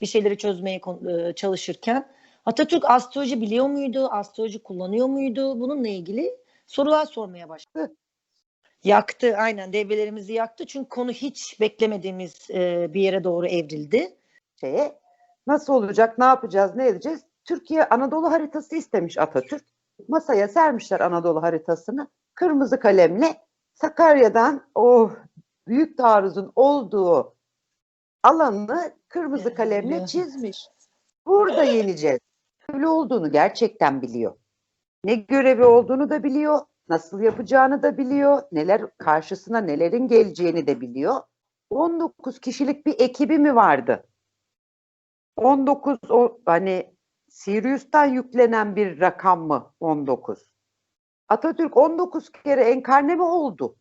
bir şeyleri çözmeye e, çalışırken Atatürk astroloji biliyor muydu? Astroloji kullanıyor muydu? Bununla ilgili sorular sormaya başladı. Yaktı aynen devrelerimizi yaktı çünkü konu hiç beklemediğimiz e, bir yere doğru evrildi. şeye nasıl olacak, ne yapacağız, ne edeceğiz? Türkiye Anadolu haritası istemiş Atatürk. Masaya sermişler Anadolu haritasını. Kırmızı kalemle Sakarya'dan o büyük taarruzun olduğu alanını kırmızı kalemle çizmiş. Burada yeneceğiz. Öyle olduğunu gerçekten biliyor. Ne görevi olduğunu da biliyor, nasıl yapacağını da biliyor, neler karşısına nelerin geleceğini de biliyor. 19 kişilik bir ekibi mi vardı? 19 o hani Sirius'tan yüklenen bir rakam mı 19? Atatürk 19 kere enkarne mi oldu?